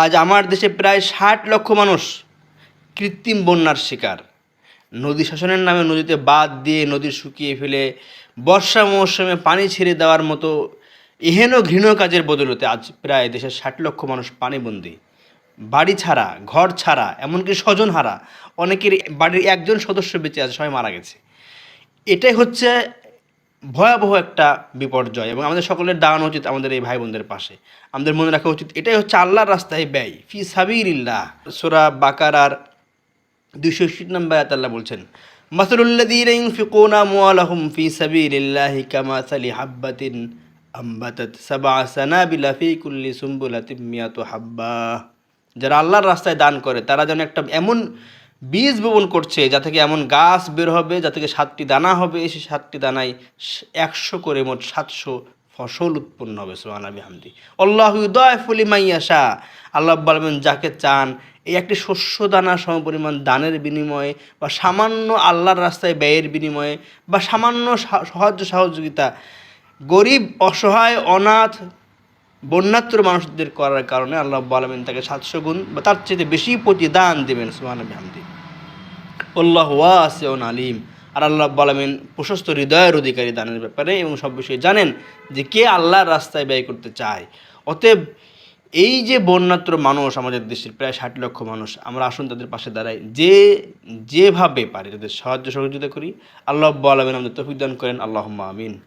আজ আমার দেশে প্রায় ষাট লক্ষ মানুষ কৃত্রিম বন্যার শিকার। নদী শাসনের নামে নদীতে বাঁধ দিয়ে নদী শুকিয়ে ফেলে বর্ষা মৌসুমে পানি ছেড়ে দেওয়ার মতো এহেন ঘৃণ কাজের বদলতে আজ প্রায় দেশের ষাট লক্ষ মানুষ পানিবন্দী। বাড়ি ছাড়া, ঘর ছাড়া, এমনকি স্বজন হারা, অনেকের বাড়ির একজন সদস্য বেঁচে আছে, সবাই মারা গেছে। এটাই হচ্ছে ভয়াবহ একটা বিপর্যয় এবং আমাদের সকলের দাঁড়ানো উচিত আমাদের এই ভাই বোনদের পাশে। আমাদের মনে রাখা উচিত, এটাই হচ্ছে আল্লাহর রাস্তায় ব্যয়, ফি সাবিরিল্লাহ সোরা বাকারার দুইশো একষট্টি নম্বর আল্লাহ বলছেন মাসরুল্লাদিন ইউনফিকুনা মুআলাহুম ফি সাবিলিল্লাহি কামাসালি হাব্বাতিন আম্বাতাত সাবআ সানাবিলা ফি কুল্লি সুম্বুলাতিন মিয়াতু হাব্বা যারা আল্লাহর রাস্তায় দান করে, তারা যেন একটা এমন বীজ বপন করছে যা থেকে এমন গাছ বের হবে যা থেকে সাতটি দানা হবে সেই সাতটি দানায় একশো করে মোট সাতশো ফসল উৎপন্ন হবে সোহানা বিহামদি। আল্লাহ উদয়ফুলি মাইয়াশা আল্লাহ বলবেন যাকে চান, এই একটি শস্য দানা সমপরিমাণ দানের বিনিময়ে বা সামান্য আল্লাহর রাস্তায় ব্যয়ের বিনিময়ে বা সামান্য সাহায্য সহযোগিতা, গরিব, অসহায়, অনাথ বন্যাত্র মানুষদের করার কারণে আল্লাহ আলমিন তাকে সাতশো গুণ বা তার চেয়ে বেশি প্রতিদান দেবেন সুহানা বিহামদি। আল্লাহ ওয়াসিউন আলিম। আর আল্লাহ আলমিন প্রশস্ত হৃদয়ের অধিকারী দানের ব্যাপারে এবং সব বিষয়ে জানেন যে কে আল্লাহর রাস্তায় ব্যয় করতে চায়। অতএব এই যে বন্যাত্র মানুষ আমাদের দেশের প্রায় ষাট লক্ষ মানুষ, আমরা আসুন তাদের পাশে দাঁড়াই। যে যেভাবে পারি তাদের সাহায্য সহযোগিতা করি। আল্লাহ আলমিন আমাদের তফিক দান করেন। আল্লাহ আমিন।